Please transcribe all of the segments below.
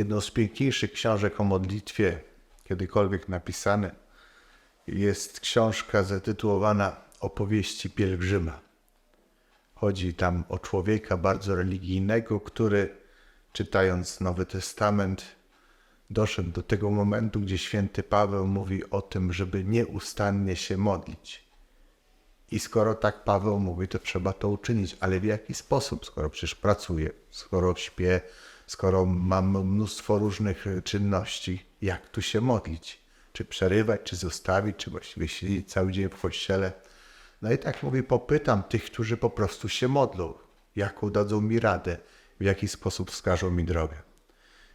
jedną z piękniejszych książek o modlitwie, kiedykolwiek napisane, jest książka zatytułowana Opowieści pielgrzyma. Chodzi tam o człowieka bardzo religijnego, który czytając Nowy Testament doszedł do tego momentu, gdzie święty Paweł mówi o tym, żeby nieustannie się modlić. I skoro tak Paweł mówi, to trzeba to uczynić, ale w jaki sposób? Skoro przecież pracuję, skoro śpię, skoro mam mnóstwo różnych e, czynności, jak tu się modlić? Czy przerywać, czy zostawić, czy właściwie siedzieć cały dzień w kościele? No i tak mówi, popytam tych, którzy po prostu się modlą, jaką dadzą mi radę, w jaki sposób wskażą mi drogę.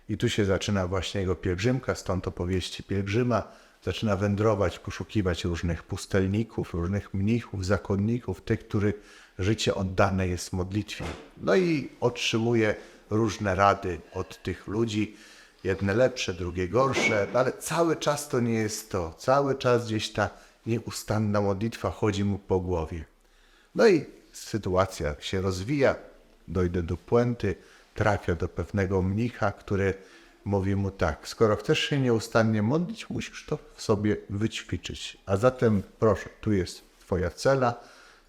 I tu się zaczyna właśnie jego pielgrzymka, stąd opowieści pielgrzyma. Zaczyna wędrować, poszukiwać różnych pustelników, różnych mnichów, zakonników, tych, których życie oddane jest modlitwie. No i otrzymuje różne rady od tych ludzi, jedne lepsze, drugie gorsze, ale cały czas to nie jest to. Cały czas gdzieś ta nieustanna modlitwa chodzi mu po głowie. No i sytuacja się rozwija, dojdę do puenty, trafia do pewnego mnicha, który mówi mu tak, skoro chcesz się nieustannie modlić, musisz to w sobie wyćwiczyć. A zatem proszę, tu jest twoja cela,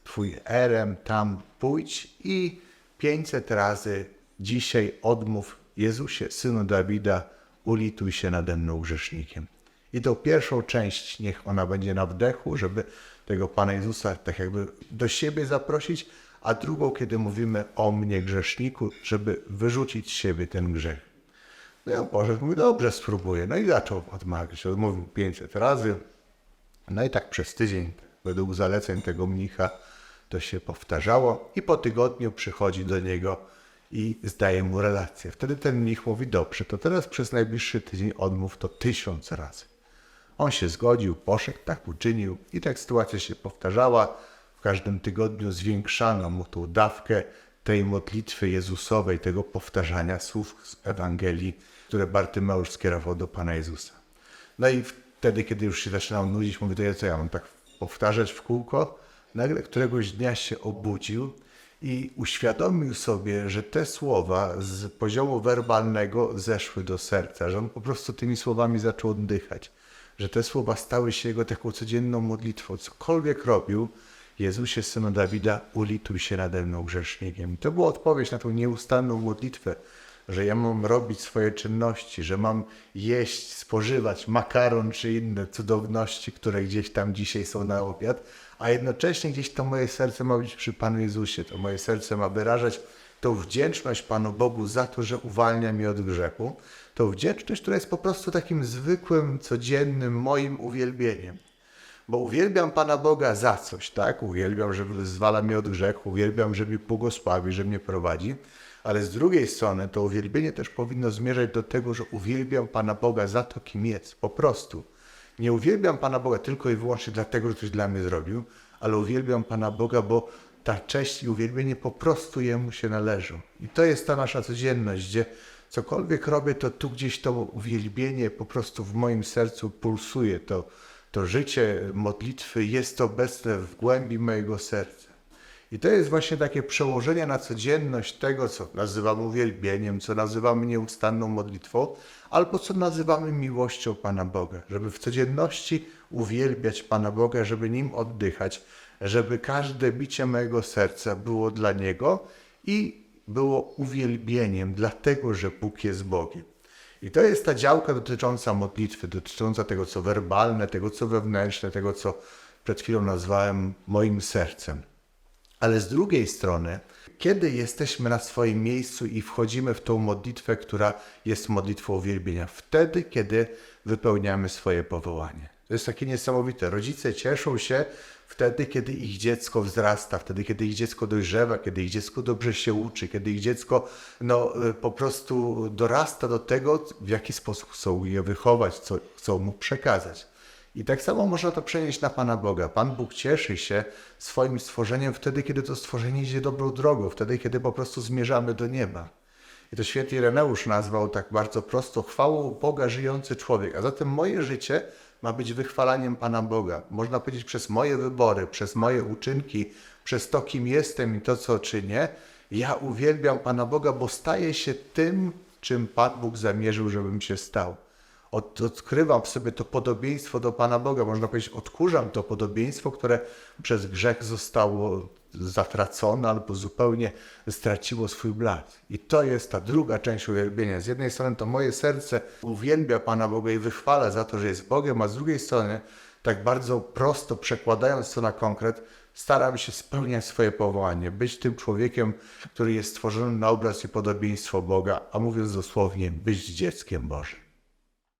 twój erem, tam pójdź i 500 razy dzisiaj odmów Jezusie, Synu Dawida, ulituj się nade mną grzesznikiem. I tą pierwszą część niech ona będzie na wdechu, żeby tego Pana Jezusa tak jakby do siebie zaprosić, a drugą, kiedy mówimy o mnie grzeszniku, żeby wyrzucić z siebie ten grzech. No ja poszedł, mówi, dobrze, spróbuję. No i zaczął odmawiać, odmówił 500 razy. No i tak przez tydzień, według zaleceń tego mnicha, to się powtarzało i po tygodniu przychodzi do niego i zdaje mu relację. Wtedy ten mnich mówi, dobrze, to teraz przez najbliższy tydzień odmów to tysiąc razy. On się zgodził, poszedł, tak uczynił i tak sytuacja się powtarzała. W każdym tygodniu zwiększano mu tą dawkę tej modlitwy Jezusowej, tego powtarzania słów z Ewangelii, które Bartymeusz skierował do Pana Jezusa. No i wtedy, kiedy już się zaczynał nudzić, mówi, to ja co ja mam tak powtarzać w kółko? Nagle któregoś dnia się obudził i uświadomił sobie, że te słowa z poziomu werbalnego zeszły do serca, że on po prostu tymi słowami zaczął oddychać, że te słowa stały się jego taką codzienną modlitwą. Cokolwiek robił, Jezusie, Synu Dawida, ulituj się nade mną grzesznikiem. I to była odpowiedź na tą nieustanną modlitwę, że ja mam robić swoje czynności, że mam jeść, spożywać makaron czy inne cudowności, które gdzieś tam dzisiaj są na obiad, a jednocześnie gdzieś to moje serce ma być przy Panu Jezusie. To moje serce ma wyrażać tą wdzięczność Panu Bogu za to, że uwalnia mnie od grzechu. Tą wdzięczność, która jest po prostu takim zwykłym, codziennym moim uwielbieniem. Bo uwielbiam Pana Boga za coś, tak? Uwielbiam, że wyzwala mnie od grzechu, uwielbiam, że mnie błogosławi, że mnie prowadzi. Ale z drugiej strony to uwielbienie też powinno zmierzać do tego, że uwielbiam Pana Boga za to, kim jest. Po prostu. Nie uwielbiam Pana Boga tylko i wyłącznie dlatego, że coś dla mnie zrobił, ale uwielbiam Pana Boga, bo ta cześć i uwielbienie po prostu Jemu się należą. I to jest ta nasza codzienność, gdzie cokolwiek robię, to tu gdzieś to uwielbienie po prostu w moim sercu pulsuje. To, to życie modlitwy jest obecne w głębi mojego serca. I to jest właśnie takie przełożenie na codzienność tego, co nazywamy uwielbieniem, co nazywamy nieustanną modlitwą, albo co nazywamy miłością Pana Boga. Żeby w codzienności uwielbiać Pana Boga, żeby Nim oddychać, żeby każde bicie mojego serca było dla Niego i było uwielbieniem, dlatego że Bóg jest Bogiem. I to jest ta działka dotycząca modlitwy, dotycząca tego, co werbalne, tego, co wewnętrzne, tego, co przed chwilą nazwałem moim sercem. Ale z drugiej strony, kiedy jesteśmy na swoim miejscu i wchodzimy w tą modlitwę, która jest modlitwą uwielbienia? Wtedy, kiedy wypełniamy swoje powołanie. To jest takie niesamowite. Rodzice cieszą się wtedy, kiedy ich dziecko wzrasta, wtedy, kiedy ich dziecko dojrzewa, kiedy ich dziecko dobrze się uczy, kiedy ich dziecko no, y, po prostu dorasta do tego, w jaki sposób chcą je wychować, co chcą mu przekazać. I tak samo można to przenieść na Pana Boga. Pan Bóg cieszy się swoim stworzeniem wtedy, kiedy to stworzenie idzie dobrą drogą, wtedy, kiedy po prostu zmierzamy do nieba. I to święty Ireneusz nazwał tak bardzo prosto chwałą Boga żyjący człowiek. A zatem moje życie ma być wychwalaniem Pana Boga. Można powiedzieć przez moje wybory, przez moje uczynki, przez to, kim jestem i to, co czynię. Ja uwielbiam Pana Boga, bo staję się tym, czym Pan Bóg zamierzył, żebym się stał. Od, odkrywam w sobie to podobieństwo do Pana Boga. Można powiedzieć, odkurzam to podobieństwo, które przez grzech zostało zatracone albo zupełnie straciło swój blask. I to jest ta druga część uwielbienia. Z jednej strony to moje serce uwielbia Pana Boga i wychwala za to, że jest Bogiem, a z drugiej strony, tak bardzo prosto przekładając to na konkret, staram się spełniać swoje powołanie, być tym człowiekiem, który jest stworzony na obraz i podobieństwo Boga, a mówiąc dosłownie, być dzieckiem Bożym.